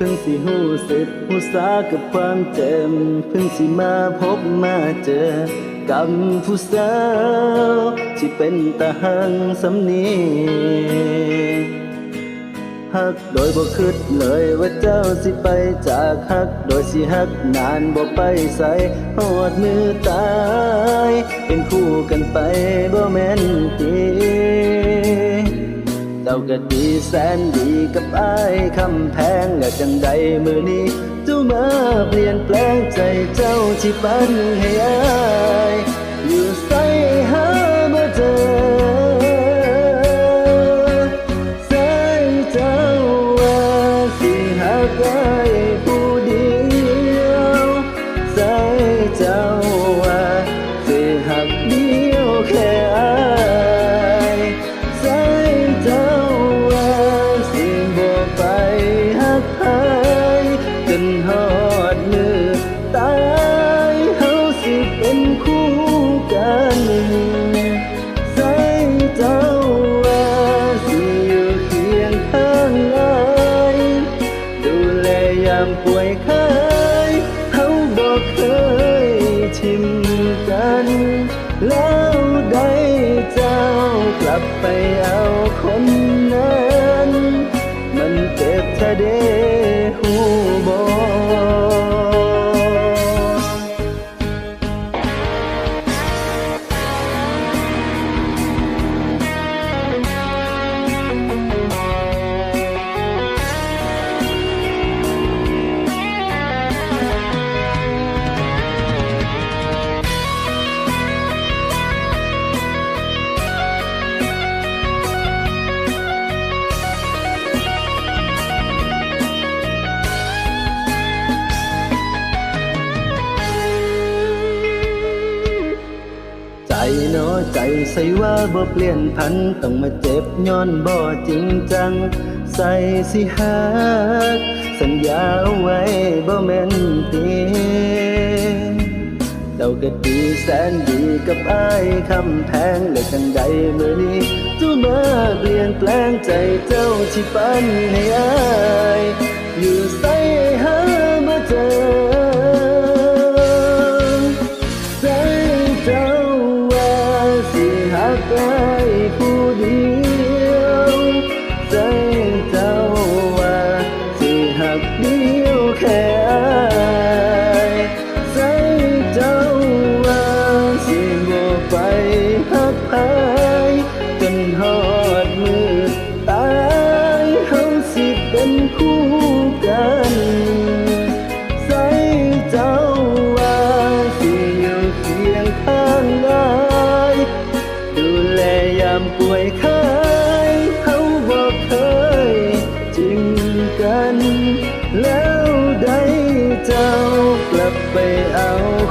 เพิ่งสิหูสึกหูสากับความเจ็บเพิ่งสิมาพบมาเจอกับผู้สาวที่เป็นตาหังสำนีฮักโดยบ่คิดเลยว่าเจ้าสิไปจากฮัก โดยสิฮักนานบ่ไปใส่หอดมือตาย เป็นคู่กันไปบ่แม่นตี จ้าก็ดีแสนดีกับอายคำแพงและจังใดมือนี้ เจ้ามาเปลี่ยนแปลงใจเจ้าที่ปันให้อาย คู่กันใจเจ้าว่าสิอยู่เคียงข้างอายดูแลยามป่วยไข้เฮาบ่เคยทิมกัน แล้วได้เจ้ากลับไปเอาคนนั้น มันเจ็บเธอเด ใจใส่ว่าบ่เปลี่ยนพันต้องมาเจ็บย้อนบ่จริงจัง ใส่สิหักสัญญาเอาไว้บ่แม่นตีเจ้าก็ดีแสนดีกับอายคำแพงและจังใดเมื่อนี้เจ้ามาเปลี่ยนแปลงใจเจ้าที่ปันให้อาย สิหั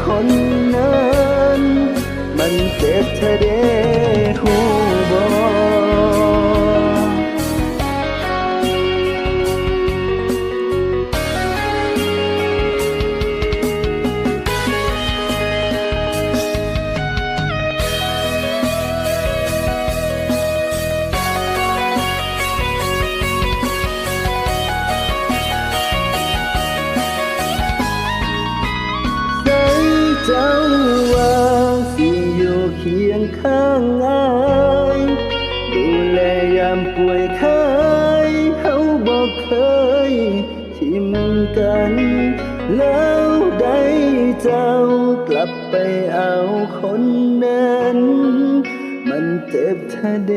คนนั้น มันเจ็บเธอเด้หู คียงข้างอายดูแลยามป่วยไข้เขาบอกเคยทิมกัน แล้วได้เจ้ากลับไปเอาคนนั้น มันเจ็บเธอเด